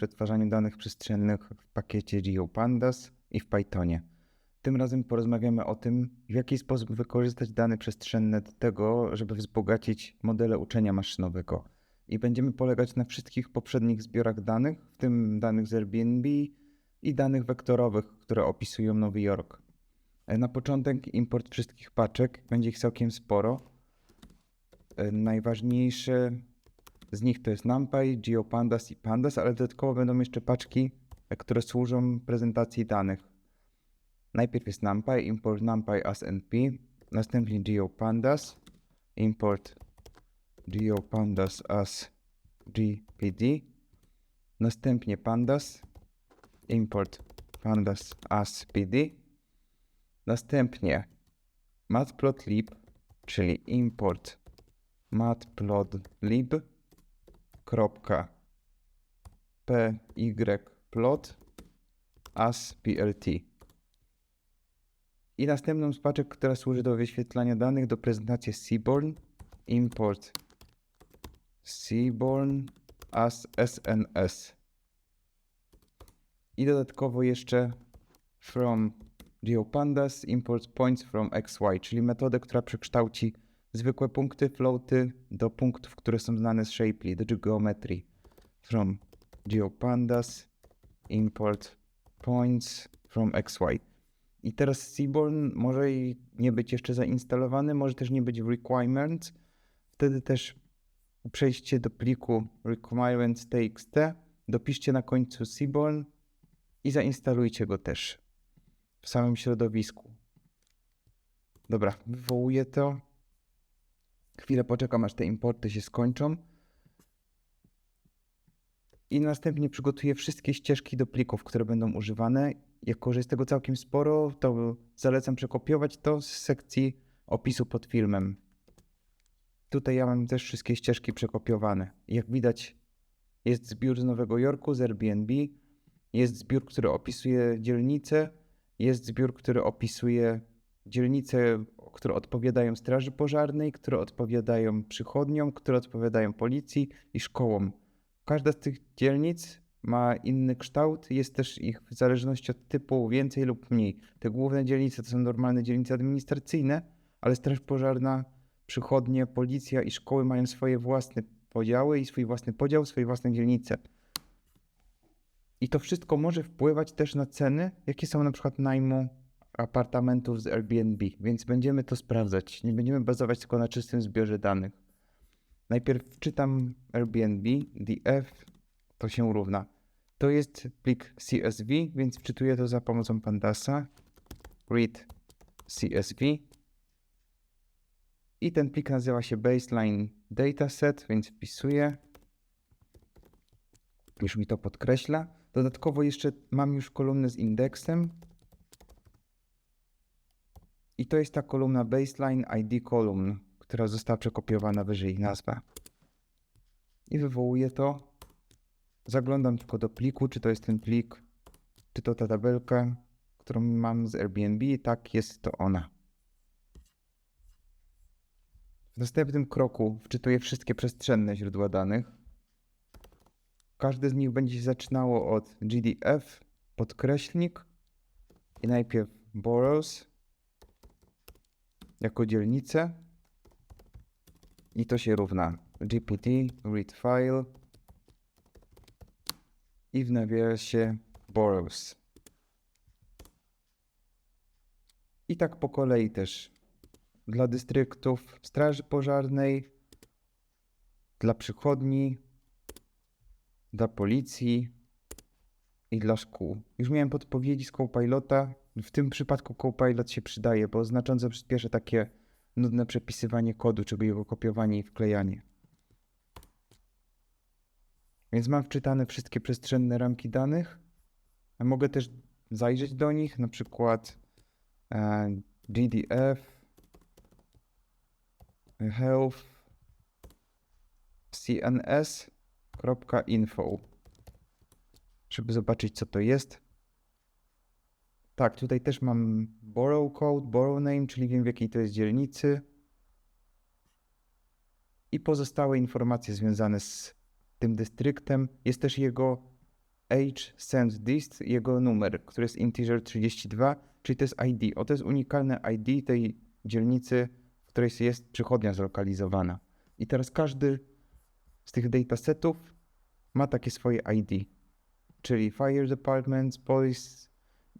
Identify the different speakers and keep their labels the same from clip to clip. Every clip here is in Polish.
Speaker 1: przetwarzaniu danych przestrzennych w pakiecie GeoPandas i w Pythonie. Tym razem porozmawiamy o tym, w jaki sposób wykorzystać dane przestrzenne do tego, żeby wzbogacić modele uczenia maszynowego. I będziemy polegać na wszystkich poprzednich zbiorach danych, w tym danych z Airbnb i danych wektorowych, które opisują Nowy Jork. E, Na początek import wszystkich paczek, będzie ich całkiem sporo. E, Najważniejsze z nich to jest NumPy, GeoPandas i Pandas, ale dodatkowo będą jeszcze paczki, e, które służą prezentacji danych. Najpierw jest NumPy, import NumPy as NP, następnie GeoPandas, import GeoPandas as GPD, następnie Pandas, import Pandas as PD, następnie matplotlib, czyli import matplotlib, pyplot as plt. I następną z paczek, która służy do wyświetlania danych do prezentacji Seaborn, import Seaborn as SNS. I dodatkowo jeszcze from GeoPandas import points from XY, czyli metodę, która przekształci zwykłe punkty, floaty do punktów, które są znane z Shapely, do geometrii. From GeoPandas import points from XY. I teraz Seaborn może i nie być jeszcze zainstalowany, może też nie być w requirements. Wtedy też przejście do pliku requirements.txt, dopiszcie na końcu Seaborn i zainstalujcie go też w samym środowisku. Dobra, wywołuję to. Chwilę poczekam, aż te importy się skończą. I następnie przygotuję wszystkie ścieżki do plików, które będą używane. Jako, że jest tego całkiem sporo, to zalecam przekopiować to z sekcji opisu pod filmem. Tutaj ja mam też wszystkie ścieżki przekopiowane. Jak widać, jest zbiór z Nowego Jorku, z Airbnb, jest zbiór, który opisuje dzielnice, jest zbiór, który opisuje dzielnice, które odpowiadają Straży Pożarnej, które odpowiadają przychodniom, które odpowiadają policji i szkołom. Każda z tych dzielnic ma inny kształt, jest też ich w zależności od typu więcej lub mniej. Te główne dzielnice to są normalne dzielnice administracyjne, ale Straż Pożarna, przychodnie, policja i szkoły mają swoje własne podziały i swój własny podział, swoje własne dzielnice. I to wszystko może wpływać też na ceny, jakie są na przykład najmu apartamentów z Airbnb, więc będziemy to sprawdzać. Nie będziemy bazować tylko na czystym zbiorze danych. Najpierw wczytam Airbnb, df, to się równa. To jest plik CSV, więc wczytuję to za pomocą Pandasa. Read CSV. I ten plik nazywa się baseline dataset, więc wpisuję. Już mi to podkreśla. Dodatkowo jeszcze mam już kolumnę z indeksem. I to jest ta kolumna baseline ID column, która została przekopiowana wyżej nazwa. I wywołuję to. Zaglądam tylko do pliku, czy to jest ten plik, czy to ta tabelka, którą mam z Airbnb. Tak, jest to ona. W następnym kroku wczytuję wszystkie przestrzenne źródła danych. Każde z nich będzie się zaczynało od GDF, podkreślnik i najpierw borrows jako dzielnicę i to się równa gpt read file i w nawiasie borrows. I tak po kolei też dla dystryktów straży pożarnej, dla przychodni, dla policji i dla szkół. Już miałem podpowiedzi z Copilota. W tym przypadku Copilot się przydaje, bo znacząco przyspieszy takie nudne przepisywanie kodu, czy jego kopiowanie i wklejanie. Więc mam wczytane wszystkie przestrzenne ramki danych. Mogę też zajrzeć do nich, na przykład e, GDF, health, cns.info, żeby zobaczyć, co to jest. Tak, tutaj też mam borrow code, borrow name, czyli wiem w jakiej to jest dzielnicy. I pozostałe informacje związane z tym dystryktem. Jest też jego age send dist, jego numer, który jest integer 32, czyli to jest ID. O, to jest unikalne ID tej dzielnicy, w której jest przychodnia zlokalizowana. I teraz każdy z tych datasetów ma takie swoje ID. Czyli Fire Departments, Police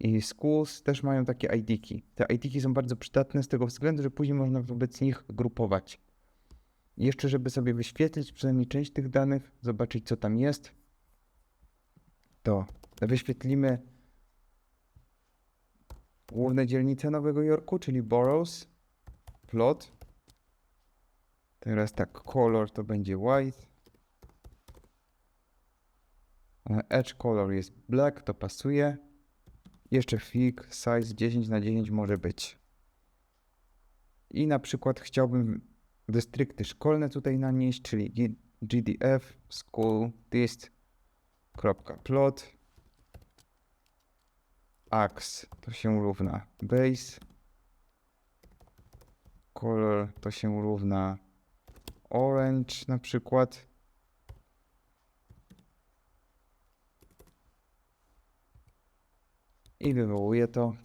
Speaker 1: i Schools też mają takie ID-ki. Te ID-ki są bardzo przydatne z tego względu, że później można wobec nich grupować. Jeszcze, żeby sobie wyświetlić przynajmniej część tych danych, zobaczyć co tam jest, to wyświetlimy główne dzielnice Nowego Jorku, czyli boroughs, plot. Teraz tak, color to będzie white. E, Edge color jest black, to pasuje. Jeszcze fig, size 10 na 10 może być. I na przykład chciałbym dystrykty szkolne tutaj nanieść, czyli GDF, school, dist, kropka, plot, ax to się równa base, color to się równa orange na przykład. I wywołuję to.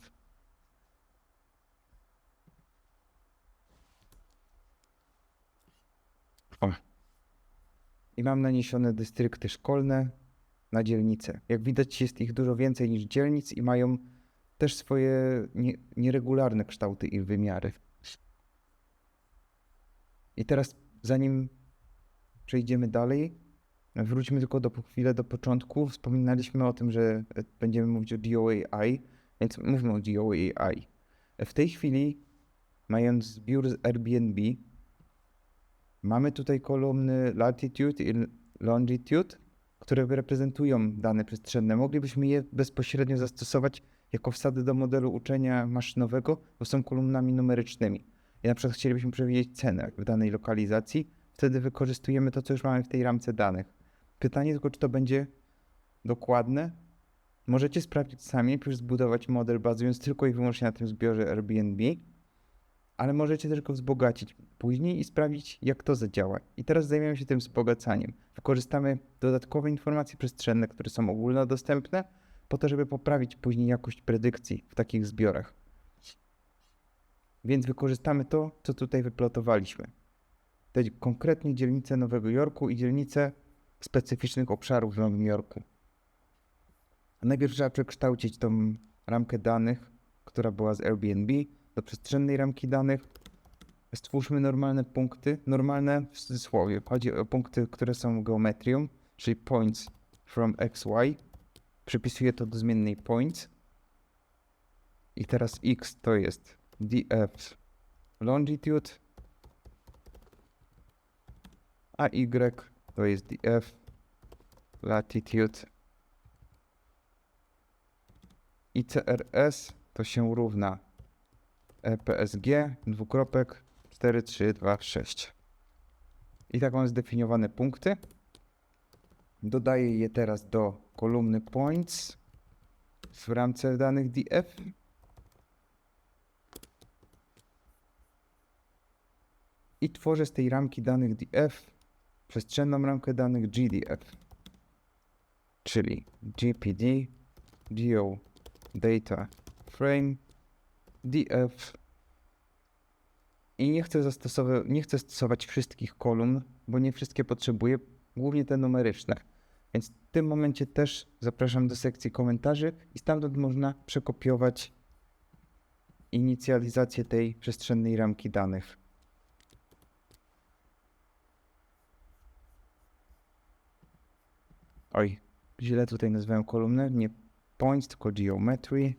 Speaker 1: O. I mam naniesione dystrykty szkolne na dzielnice. Jak widać, jest ich dużo więcej niż dzielnic i mają też swoje nie, nieregularne kształty i wymiary. I teraz, zanim przejdziemy dalej, wróćmy tylko do chwilę do początku. Wspominaliśmy o tym, że będziemy mówić o DOAI, więc mówmy o DOAI. W tej chwili, mając zbiór z Airbnb, mamy tutaj kolumny latitude i longitude, które reprezentują dane przestrzenne. Moglibyśmy je bezpośrednio zastosować jako wsady do modelu uczenia maszynowego, bo są kolumnami numerycznymi. I na przykład chcielibyśmy przewidzieć cenę w danej lokalizacji, wtedy wykorzystujemy to, co już mamy w tej ramce danych. Pytanie tylko, czy to będzie dokładne. Możecie sprawdzić sami, najpierw zbudować model bazując tylko i wyłącznie na tym zbiorze Airbnb, ale możecie też go wzbogacić później i sprawdzić, jak to zadziała. I teraz zajmiemy się tym wzbogacaniem. Wykorzystamy dodatkowe informacje przestrzenne, które są ogólnodostępne, po to, żeby poprawić później jakość predykcji w takich zbiorach. Więc wykorzystamy to, co tutaj wyplotowaliśmy. Te konkretnie dzielnice Nowego Jorku i dzielnice specyficznych obszarów w Nowym Jorku. Najpierw trzeba przekształcić tą ramkę danych, która była z Airbnb, do przestrzennej ramki danych. Stwórzmy normalne punkty, normalne w cudzysłowie. Chodzi o punkty, które są geometrią, czyli points from xy. Przypisuję to do zmiennej points. I teraz x to jest df longitude, a y to jest df latitude. I CRS to się równa EPSG dwukropek 4, 3, 2, 6. I tak mam zdefiniowane punkty. Dodaję je teraz do kolumny points w ramce danych df. I tworzę z tej ramki danych df przestrzenną ramkę danych gdf. Czyli gpd geo data frame df i nie chcę, zastosować, nie chcę stosować wszystkich kolumn, bo nie wszystkie potrzebuję, głównie te numeryczne. Więc w tym momencie też zapraszam do sekcji komentarzy i stamtąd można przekopiować inicjalizację tej przestrzennej ramki danych. Oj, źle tutaj nazwałem kolumnę, nie points, tylko geometry.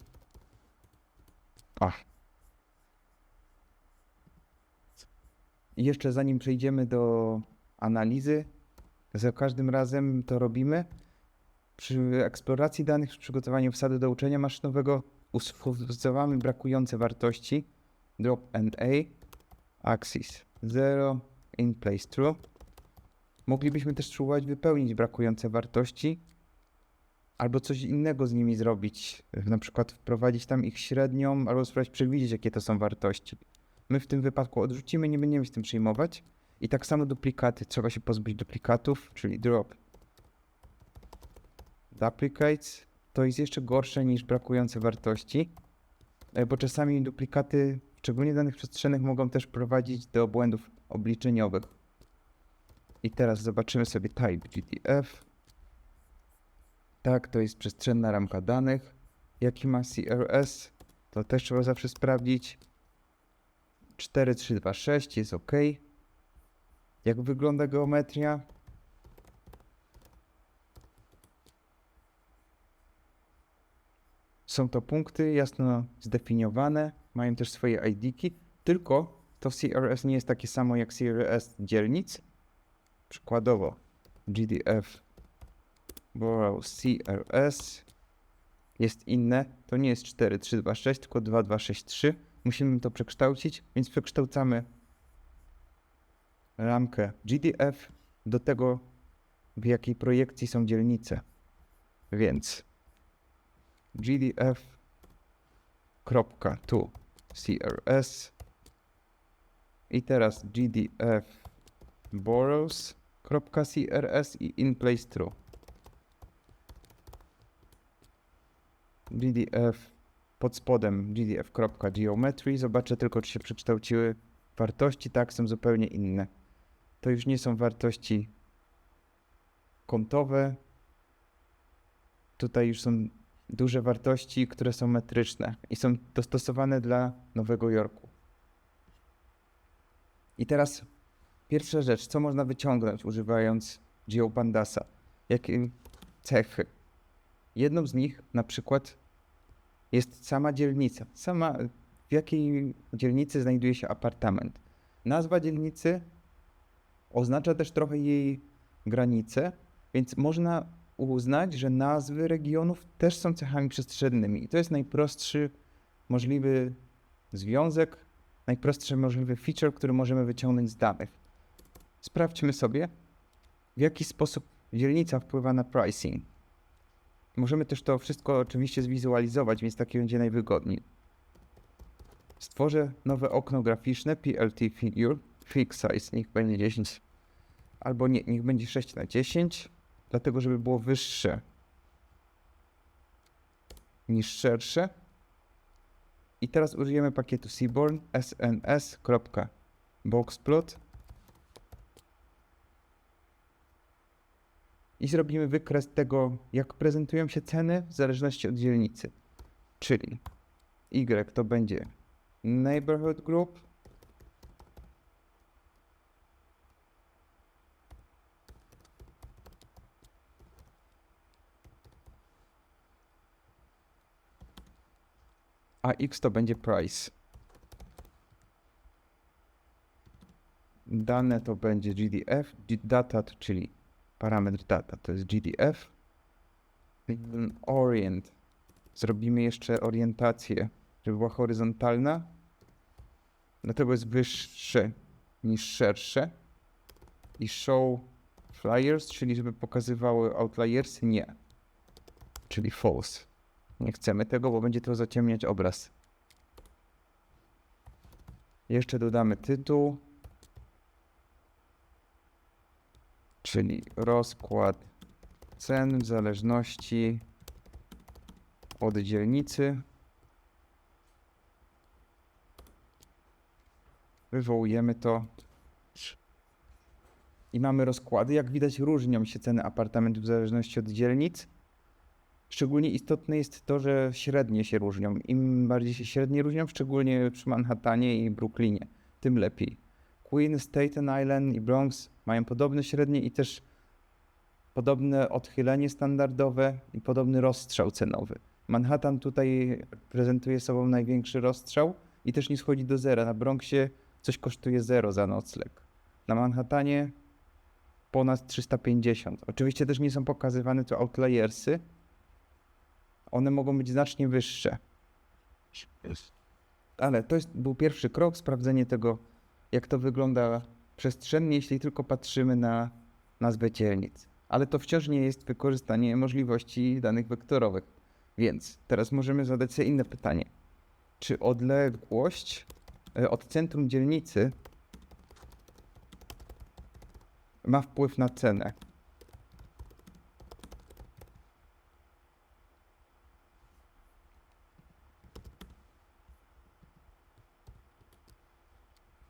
Speaker 1: Ach. I jeszcze zanim przejdziemy do analizy, za każdym razem to robimy. Przy eksploracji danych, przy przygotowaniu wsady do uczenia maszynowego usuwamy brakujące wartości drop and a axis 0 in place true. Moglibyśmy też spróbować wypełnić brakujące wartości albo coś innego z nimi zrobić, na przykład wprowadzić tam ich średnią, albo spróbować przewidzieć, jakie to są wartości. My w tym wypadku odrzucimy, nie będziemy się tym przejmować. I tak samo duplikaty, trzeba się pozbyć duplikatów, czyli drop duplicates to jest jeszcze gorsze niż brakujące wartości, e, bo czasami duplikaty, szczególnie danych przestrzennych, mogą też prowadzić do błędów obliczeniowych. I teraz zobaczymy sobie type GDF. Tak, to jest przestrzenna ramka danych. Jaki ma CRS? To też trzeba zawsze sprawdzić. 4326 jest ok. Jak wygląda geometria? Są to punkty jasno zdefiniowane, mają też swoje ID-ki, tylko to CRS nie jest takie samo jak CRS dzielnic. Przykładowo GDF borrow CRS jest inne, to nie jest 4326, tylko 2263. Musimy to przekształcić, więc przekształcamy ramkę GDF do tego, w jakiej projekcji są dzielnice. Więc GDF kropka tu CRS i teraz GDF borrows CRS i in place true. GDF pod spodem gdf.geometry. Zobaczę tylko, czy się przekształciły wartości. Tak, są zupełnie inne. To już nie są wartości kątowe. Tutaj już są duże wartości, które są metryczne i są dostosowane dla Nowego Jorku. I teraz pierwsza rzecz, co można wyciągnąć używając GeoPandasa? Jakie cechy? Jedną z nich na przykład jest sama dzielnica. Sama, w jakiej dzielnicy znajduje się apartament. Nazwa dzielnicy oznacza też trochę jej granice, więc można uznać, że nazwy regionów też są cechami przestrzennymi. I to jest najprostszy możliwy związek, najprostszy możliwy feature, który możemy wyciągnąć z danych. Sprawdźmy sobie, w jaki sposób dzielnica wpływa na pricing. Możemy też to wszystko oczywiście zwizualizować, więc takie będzie najwygodniej. Stworzę nowe okno graficzne PLT Figure. Fix size niech będzie 10 albo nie, niech będzie 6 na 10 dlatego żeby było wyższe niż szersze. I teraz użyjemy pakietu Seaborn sns.boxplot i zrobimy wykres tego, jak prezentują się ceny w zależności od dzielnicy. Czyli Y to będzie neighborhood group, a x to będzie price. Dane to będzie GDF, data, czyli parametr data to jest GDF. Orient. Zrobimy jeszcze orientację, żeby była horyzontalna. Dlatego jest wyższe niż szersze. I show flyers, czyli żeby pokazywały outliersy, nie. Czyli false. Nie chcemy tego, bo będzie to zaciemniać obraz. Jeszcze dodamy tytuł. Czyli rozkład cen w zależności od dzielnicy. Wywołujemy to. I mamy rozkłady. Jak widać, różnią się ceny apartamentów w zależności od dzielnic. Szczególnie istotne jest to, że średnie się różnią. Im bardziej się średnie różnią, szczególnie przy Manhattanie i Brooklynie, tym lepiej. Queen, Staten Island i Bronx mają podobne średnie i też podobne odchylenie standardowe i podobny rozstrzał cenowy. Manhattan tutaj prezentuje sobą największy rozstrzał i też nie schodzi do zera. Na Bronxie coś kosztuje zero za nocleg. Na Manhattanie ponad 350. Oczywiście też nie są pokazywane tu outliersy, one mogą być znacznie wyższe. Ale to jest, był pierwszy krok, sprawdzenie tego, jak to wygląda przestrzennie, jeśli tylko patrzymy na nazwę dzielnic. Ale to wciąż nie jest wykorzystanie możliwości danych wektorowych. Więc teraz możemy zadać sobie inne pytanie. Czy odległość e, od centrum dzielnicy ma wpływ na cenę?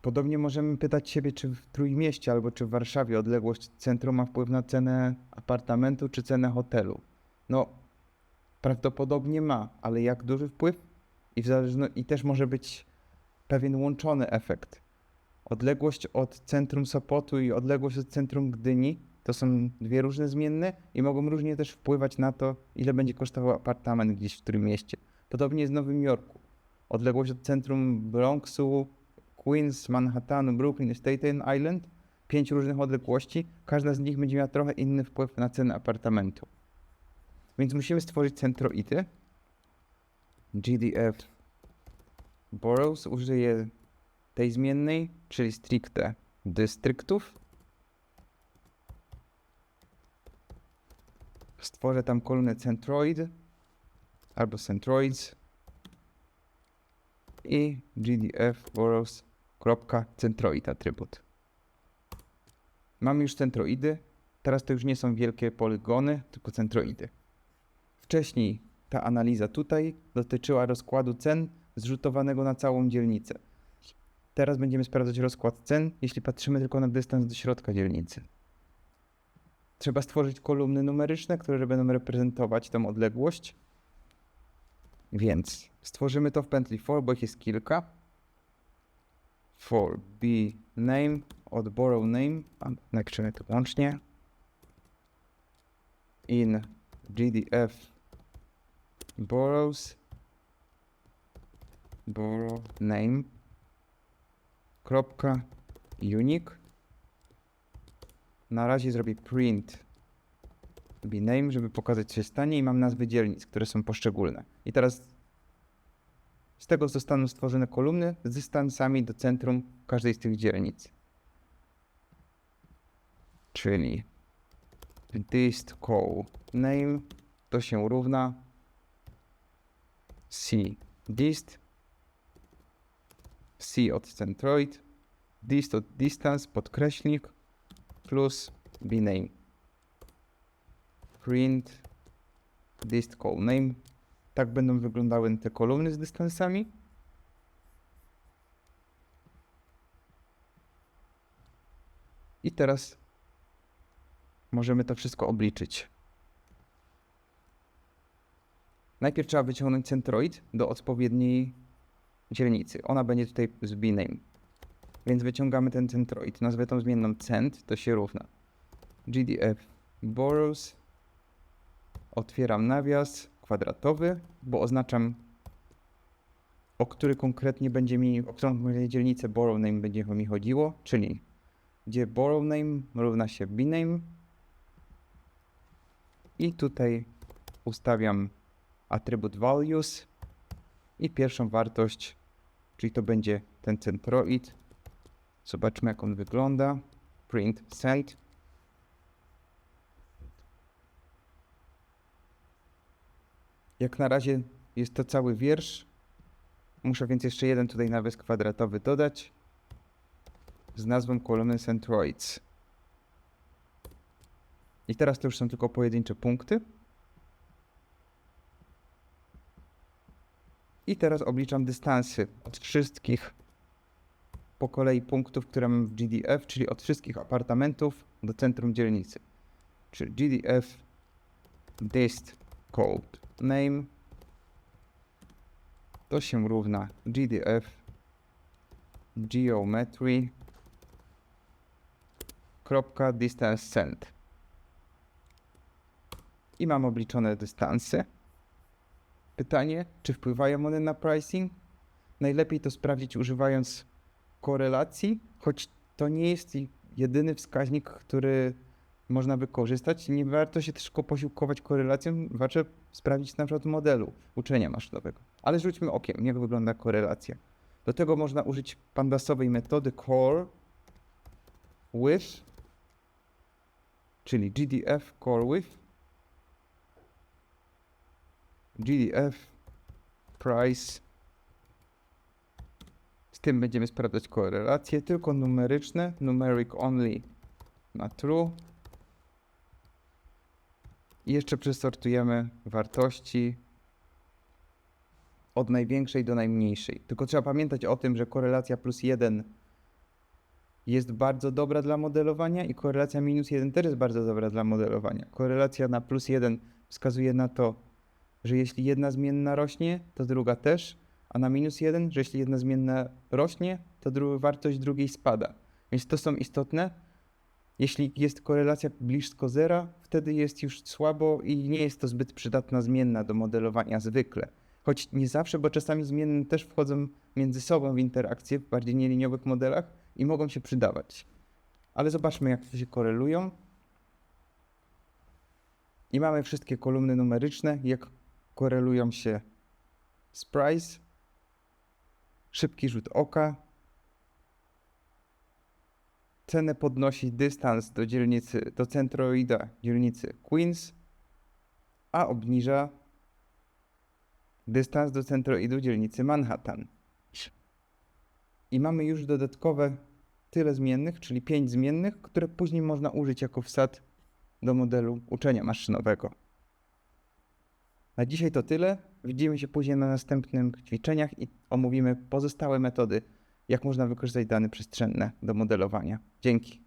Speaker 1: Podobnie możemy pytać siebie, czy w Trójmieście albo czy w Warszawie odległość centrum ma wpływ na cenę apartamentu czy cenę hotelu. No, prawdopodobnie ma, ale jak duży wpływ? I, w zależno- I też może być pewien łączony efekt. Odległość od centrum Sopotu i odległość od centrum Gdyni to są dwie różne zmienne i mogą różnie też wpływać na to, ile będzie kosztował apartament gdzieś w którym mieście. Podobnie jest w Nowym Jorku. Odległość od centrum Bronxu, Queens, Manhattanu, Brooklyn, Staten Island, pięć różnych odległości, każda z nich będzie miała trochę inny wpływ na cenę apartamentu. Więc musimy stworzyć centroidy. GDF Boroughs użyje tej zmiennej, czyli stricte dystryktów. Stworzę tam kolumnę centroid albo centroids i gdf boroughs.centroid atrybut. Mam już centroidy. Teraz to już nie są wielkie poligony, tylko centroidy. Wcześniej ta analiza tutaj dotyczyła rozkładu cen zrzutowanego na całą dzielnicę. Teraz będziemy sprawdzać rozkład cen, jeśli patrzymy tylko na dystans do środka dzielnicy. Trzeba stworzyć kolumny numeryczne, które będą reprezentować tą odległość. Więc stworzymy to w pętli for, bo ich jest kilka. For b name od borrow name, napiszemy to łącznie. In gdf borrows borrow name kropka unique na razie zrobię print bname, żeby pokazać co się stanie i mam nazwy dzielnic, które są poszczególne. I teraz z tego zostaną stworzone kolumny z dystansami do centrum każdej z tych dzielnic. Czyli dist call name to się równa. C dist. C od centroid. Dist od distance podkreśnik. Plus bname print dist call name tak będą wyglądały te kolumny z dystansami i teraz możemy to wszystko obliczyć najpierw trzeba wyciągnąć centroid do odpowiedniej dzielnicy ona będzie tutaj z bname więc wyciągamy ten centroid. Nazwę tą zmienną cent, to się równa. GDF borrows. Otwieram nawias kwadratowy, bo oznaczam o który konkretnie będzie mi, o którą dzielnicę borrow name będzie mi chodziło, czyli gdzie borrow name równa się bname i tutaj ustawiam atrybut values i pierwszą wartość, czyli to będzie ten centroid, Zobaczmy, jak on wygląda. Print send. Jak na razie jest to cały wiersz. Muszę więc jeszcze jeden tutaj nawias kwadratowy dodać z nazwą kolumny centroids. I teraz to już są tylko pojedyncze punkty. I teraz obliczam dystansy od wszystkich po kolei punktów, które mam w GDF, czyli od wszystkich apartamentów do centrum dzielnicy. Czyli GDF dist code name to się równa GDF geometry kropka distance send i mam obliczone dystanse. Pytanie, czy wpływają one na pricing? Najlepiej to sprawdzić używając korelacji, choć to nie jest jedyny wskaźnik, który można wykorzystać. Nie warto się też posiłkować korelacją, warto sprawdzić na przykład modelu uczenia maszynowego. Ale rzućmy okiem, jak wygląda korelacja. Do tego można użyć pandasowej metody core with, czyli GDF core with, GDF price z tym będziemy sprawdzać korelacje, tylko numeryczne, numeric only na true. I jeszcze przesortujemy wartości od największej do najmniejszej. Tylko trzeba pamiętać o tym, że korelacja plus 1 jest bardzo dobra dla modelowania i korelacja minus 1 też jest bardzo dobra dla modelowania. Korelacja na plus 1 wskazuje na to, że jeśli jedna zmienna rośnie, to druga też, a na minus 1, że jeśli jedna zmienna rośnie, to dru- wartość drugiej spada. Więc to są istotne. Jeśli jest korelacja blisko zera, wtedy jest już słabo i nie jest to zbyt przydatna zmienna do modelowania zwykle. Choć nie zawsze, bo czasami zmienne też wchodzą między sobą w interakcje w bardziej nieliniowych modelach i mogą się przydawać. Ale zobaczmy, jak się korelują. I mamy wszystkie kolumny numeryczne, jak korelują się z price, szybki rzut oka, cenę podnosi dystans do dzielnicy, do centroida dzielnicy Queens, a obniża dystans do centroidu dzielnicy Manhattan. I mamy już dodatkowe tyle zmiennych, czyli 5 zmiennych, które później można użyć jako wsad do modelu uczenia maszynowego. Na dzisiaj to tyle. Widzimy się później na następnych ćwiczeniach i omówimy pozostałe metody, jak można wykorzystać dane przestrzenne do modelowania. Dzięki.